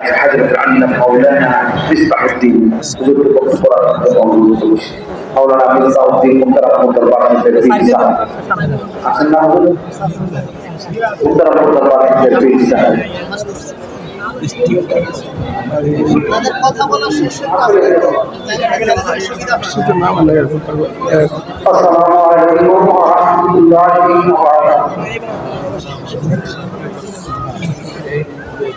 حضرة عنا مولانا مصباح الدين. حضور الدكتور مولانا مصباح الدين محترم مدربان التدريس عشان ناخد محترم مدربان التدريس السلام عليكم ورحمة الله وبركاته.